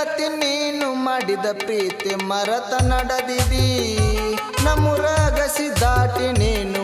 ಗೆಳತಿ ನೀನು ಮಾಡಿದ ಪ್ರೀತಿ ಮರತ ನಡೆದಿದಿ. ನಮ್ಮುರಗಸಿ ದಾಟಿ ನೀನು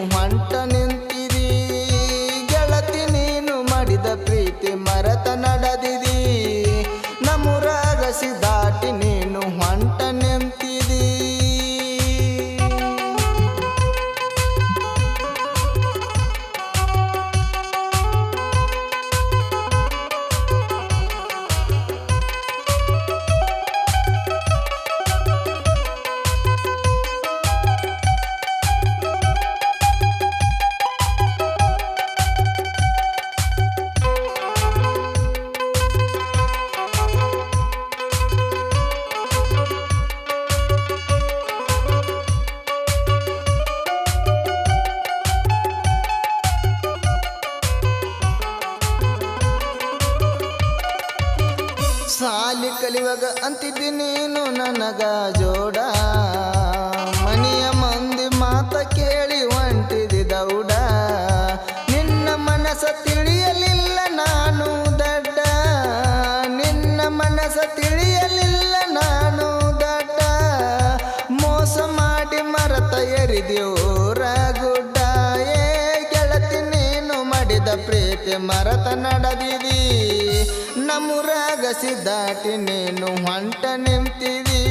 ಸಾಲಿ ಕಲಿವಾಗ ಅಂತಿದ್ದಿ ನೀನು ನನಗ ಜೋಡ. ಮನೆಯ ಮಂದಿ ಮಾತ ಕೇಳಿ ಹೊಂಟಿದಿ ದೌಡ. ನಿನ್ನ ಮನಸ ತಿಳಿಯಲಿಲ್ಲ ನಾನು ದಡ್ಡ. ನಿನ್ನ ಮನಸ ತಿಳಿಯಲಿಲ್ಲ ಮಾಡಿದ ಪ್ರೀತಿ ಮರತ ನಡೆದಿದಿ. ನಮ್ಮೂರಾಗ ದಾಟಿ ನೀನು ಹೊಂಟ ನಿಂತಿದಿ.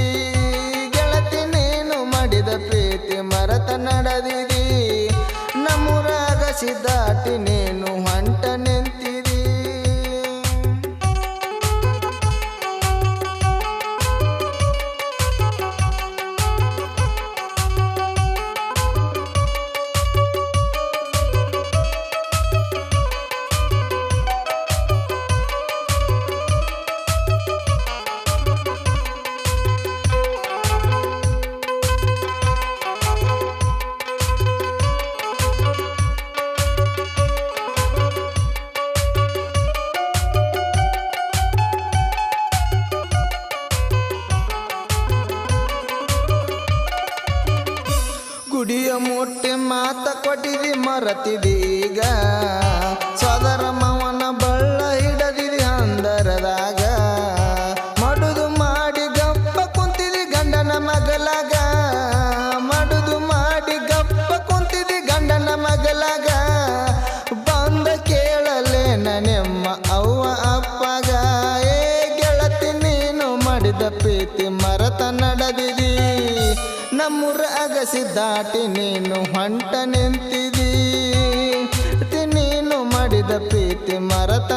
ಗೆಳತಿ ನೀನು ಮಾಡಿದ ಪ್ರೀತಿ ಮರತ ನಡೆದಿದಿ. ನಮ್ಮೂರಾಗ ದಾಟಿ ನೀನು ಗುಡಿಯ ಮೊಟ್ಟೆ ಮಾತ ಕೊಟ್ಟಿದಿ ಮರತಿದೀಗ ಸೋದರ ಮಾವನ ಬಳ್ಳ ಹಿಡದಿದಿ ಅಂದರದಾಗ ಮಡುದು ಮಾಡಿ ಗಪ್ಪ ಕುಂತಿದಿ ಗಂಡನ ಮಗಲಾಗ. ಮಡುದು ಮಾಡಿ ಗಪ್ಪ ಕುಂತಿದಿ ಗಂಡನ ಮಗಲಾಗ. ಬಂದ ಕೇಳಲೇನ ನಿಮ್ಮ ಅವ್ವ ಅಪ್ಪಗ. ಏ ಗೆಳತಿ, ನೀನು ಮಾಡಿದ ಪ್ರೀತಿ ಮರತ ನಡೆದಿದಿ. ನಮ್ಮೂರ ಅಗಸಿ ದಾಟಿ ನೀನು ಹೊಂಟ ನಿಂತಿದಿ. ನೀನು ಮಾಡಿದ ಪ್ರೀತಿ ಮರತ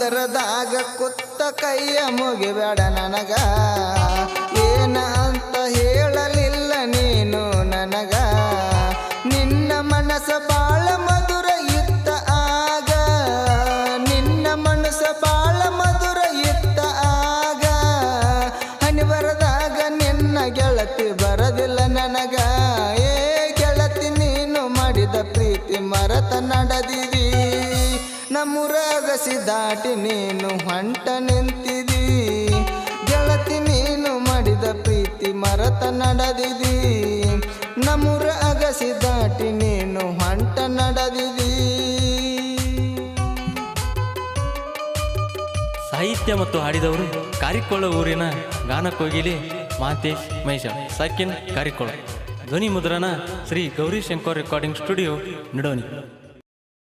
ಹಂದರದಾಗ ಕುತ್ತ ಕೈಯ ಮುಗಿಬೇಡ ನನಗ. ಏನ ಅಂತ ಹೇಳಲಿಲ್ಲ ನೀನು ನನಗ. ನಿನ್ನ ಮನಸ ಬಾಳ ಮಧುರ ಇತ್ತ ಆಗ. ನಿನ್ನ ಮನಸ ಬಾಳ ಮಧುರ ಇತ್ತ ಆಗ. ಹನಿ ಬರದಾಗ ನಿನ್ನ ಗೆಳತಿ ಬರದಿಲ್ಲ ನನಗ. ಏ ಗೆಳತಿ ನೀನು ಮಾಡಿದ ಪ್ರೀತಿ ಮರತ ನಡೆದಿದಿ ನಮ್ಮೂರಾಗಸಿ ದಾಟಿ ನೀನು ಹೊಂಟ ನಿಂತಿದಿ. ಗೆಳತಿ ನೀನು ಮಾಡಿದ ಪ್ರೀತಿ ಮರತ ನಡೆದಿದಿ. ನಮ್ಮೂರ ಅಗಸಿ ದಾಟಿ ನೀನು ಹೊಂಟ ನಡೆದಿದಿ. ಸಾಹಿತ್ಯ ಮತ್ತು ಹಾಡಿದವರು ಕಾರಿಕೊಳ್ಳ ಊರಿನ ಗಾನಕೋಗಿಲಿ ಮಾತೇಶ್ ಮಹೇಶ. ಸಾಕಿನ್ ಕಾರಿಕೊಳ್ಳ. ಧ್ವನಿ ಮುದ್ರಣ ಶ್ರೀ ಗೌರಿ ಶಂಕರ್ ರೆಕಾರ್ಡಿಂಗ್ ಸ್ಟುಡಿಯೋ, ನಿಡೋನಿ.